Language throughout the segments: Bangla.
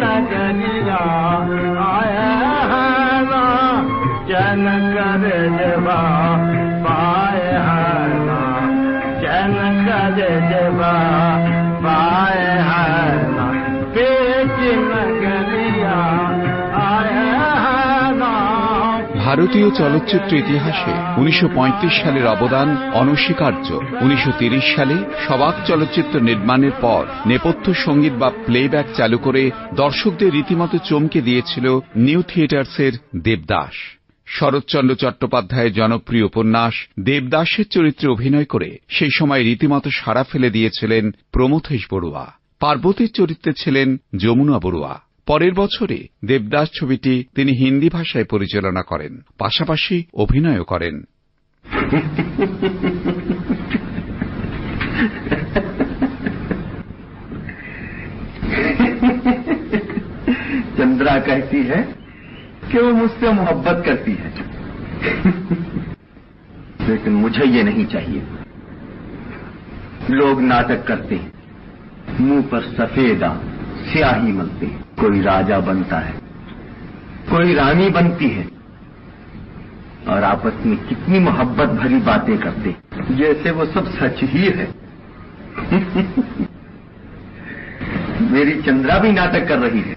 لڳا آي چن ڪري جين ڪر جبا ভারতীয় চলচ্চিত্র ইতিহাসে উনিশশো পঁয়ত্রিশ সালের অবদান অনস্বীকার্য। উনিশশো সালে সবাক চলচ্চিত্র নির্মাণের পর নেপথ্য সংগীত বা প্লেব্যাক চালু করে দর্শকদের রীতিমতো চমকে দিয়েছিল নিউ থিয়েটার্সের দেবদাস। শরৎচন্দ্র চট্টোপাধ্যায়ের জনপ্রিয় উপন্যাস দেবদাসের চরিত্রে অভিনয় করে সেই সময় রীতিমতো সাড়া ফেলে দিয়েছিলেন প্রমথেশ বড়ুয়া। পার্বতীর চরিত্রে ছিলেন যমুনা বড়ুয়া। পরের বছরে দেবদাস ছবিটি তিনি হিন্দি ভাষায় পরিচালনা করেন পাশাপাশি অভিনয়ও করেন चंद्रा कहती है कि वो मुझसे मोहब्बत करती है लेकिन मुझे ये नहीं चाहिए लोग नाटक करते हैं मुंह पर सफेदा स्याही मलते हैं। कोई राजा बनता है, कोई रानी बनती है और आपस में कितनी मोहब्बत भरी बातें करते जैसे वो सब सच ही है। मेरी चंद्रा भी नाटक कर रही है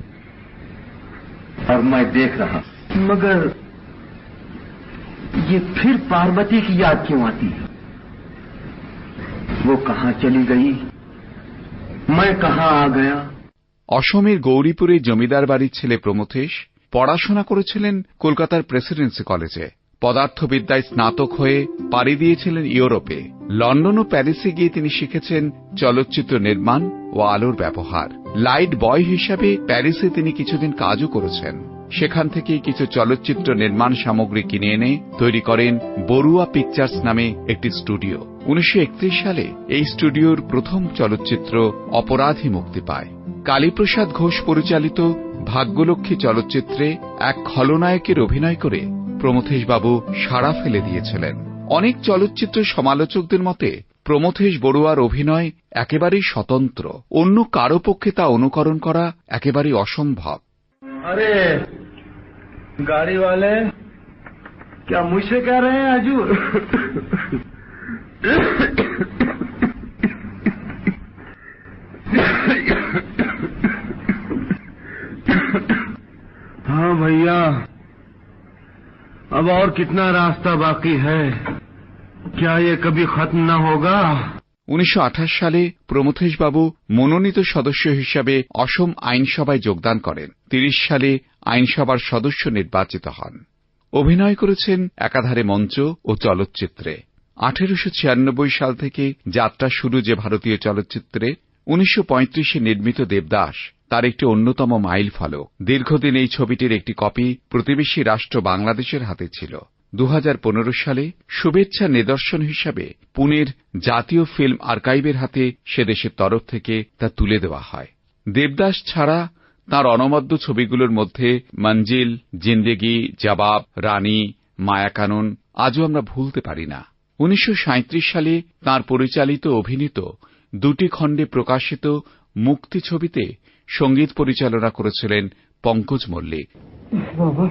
और मैं देख रहा मगर ये फिर पार्वती की याद क्यों आती है? वो कहाँ चली गई? मैं कहाँ आ गया? অসমের গৌরীপুরে জমিদার বাড়ির ছেলে প্রমথেশ পড়াশোনা করেছিলেন কলকাতার প্রেসিডেন্সি কলেজে। পদার্থবিদ্যায় স্নাতক হয়ে পাড়ি দিয়েছিলেন ইউরোপে। লন্ডন ও প্যারিসে গিয়ে তিনি শিখেছেন চলচ্চিত্র নির্মাণ ও আলোর ব্যবহার। লাইট বয় হিসাবে প্যারিসে তিনি কিছুদিন কাজও করেছেন। সেখান থেকে কিছু চলচ্চিত্র নির্মাণ সামগ্রী কিনে এনে তৈরি করেন বড়ুয়া পিকচার্স নামে একটি স্টুডিও। উনিশশো একত্রিশ সালে এই স্টুডিওর প্রথম চলচ্চিত্র অপরাধী মুক্তি পায়। কালীপ্রসাদ ঘোষ পরিচালিত ভাগ্যলক্ষ্মী চলচ্চিত্রে এক খলনায়কের অভিনয় করে প্রমথেশবাবু সাড়া ফেলে দিয়েছিলেন অনেক চলচ্চিত্র সমালোচকদের মতে প্রমথেশ বড়ুয়ার অভিনয় একেবারেই স্বতন্ত্র অন্য কারো পক্ষে তা অনুকরণ করা একেবারেই অসম্ভব अरे गाड़ी वाले क्या मुझसे कह रहे हैं हजूर भैया अब और कितना रास्ता बाकी है क्या ये कभी खत्म न होगा উনিশশো সালে প্রমথেশবাবু মনোনীত সদস্য হিসাবে অসম আইনসভায় যোগদান করেন তিরিশ সালে আইনসভার সদস্য নির্বাচিত হন অভিনয় করেছেন একাধারে মঞ্চ ও চলচ্চিত্রে আঠেরোশো সাল থেকে যাত্রা শুরু যে ভারতীয় চলচ্চিত্রে উনিশশো পঁয়ত্রিশে নির্মিত দেবদাস তার একটি অন্যতম মাইল ফলক। দীর্ঘদিন এই ছবিটির একটি কপি প্রতিবেশী রাষ্ট্র বাংলাদেশের হাতে ছিল। দু হাজার পনেরো সালে শুভেচ্ছা নিদর্শন হিসাবে পুনের জাতীয় ফিল্ম আর্কাইভের হাতে সে দেশের তরফ থেকে তা তুলে দেওয়া হয়। দেবদাস ছাড়া তাঁর অনবদ্য ছবিগুলোর মধ্যে মঞ্জিল, জিন্দেগি, জবাব, রানী, মায়াকানন আজও আমরা ভুলতে পারি না। উনিশশো সাঁইত্রিশ সালে তাঁর পরিচালিত অভিনীত দুটি খণ্ডে প্রকাশিত মুক্তি ছবিতে সংগীত পরিচালনা করেছিলেন পঙ্কজ মল্লিক। বাবা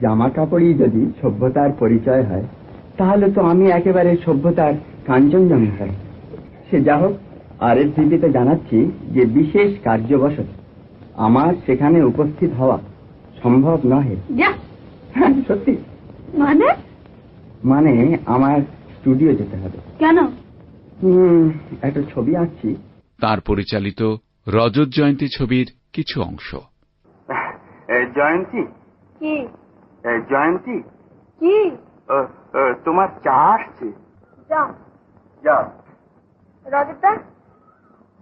জামা কাপড়ই যদি সভ্যতার পরিচয় হয় তাহলে তো আমি একেবারে সভ্যতার কাঞ্চনজঙ্ঘা। হয় সে যা হোক আর এর ভিত্তিতে জানাচ্ছি যে বিশেষ কার্যবশত আমার সেখানে উপস্থিত হওয়া সম্ভব নহে। হ্যাঁ, সত্যি। মানে? মানে আমার স্টুডিও যেতে হবে। কেন? হুম একটা ছবি আঁকছি। তার পরিচালিত রজত জয়ন্তী ছবির কিছু অংশ। জয়ন্তী? কি? জয়ন্তী? কি? তোমার চা আসছে। যাও যাও রজতদা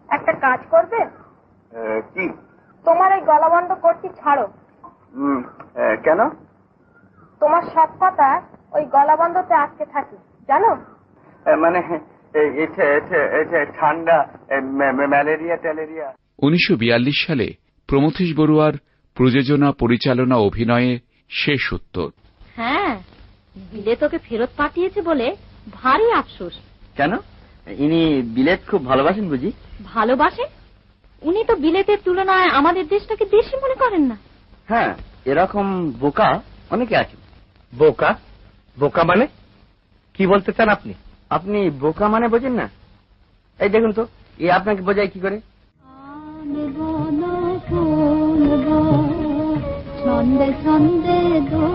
একটা কাজ করবে? কি? তোমার এই গলা বন্ধ করছি ছাড়ো কেন? তোমার সব কথা ওই গলা বন্ধতে আটকে থাকে জানো? মানে ঠান্ডা ম্যালেরিয়া ট্যালেরিয়া। উনিশশো বিয়াল্লিশ সালে প্রমথেশ বড়ুয়ার প্রযোজনা পরিচালনা অভিনয়ে শেষ উত্তর। হ্যাঁ বিলে তোকে ফেরত পাঠিয়েছে বলে ভারী আফসোস। কেন? ইনি বিলেত খুব ভালোবাসেন বুঝি? ভালোবাসে? উনি তো বিলেতের তুলনায় আমাদের দেশটাকে দেশি মনে করেন না। হ্যাঁ এরকম বোকা অনেকে আছে বোকা? বোকা মানে? কি বলতে চান আপনি? আপনি বোকা মানে বোঝেন না? এই দেখুন তো, এ আপনাকে বোঝায় কি করে? ছন্দে ছন্দে আনন্দ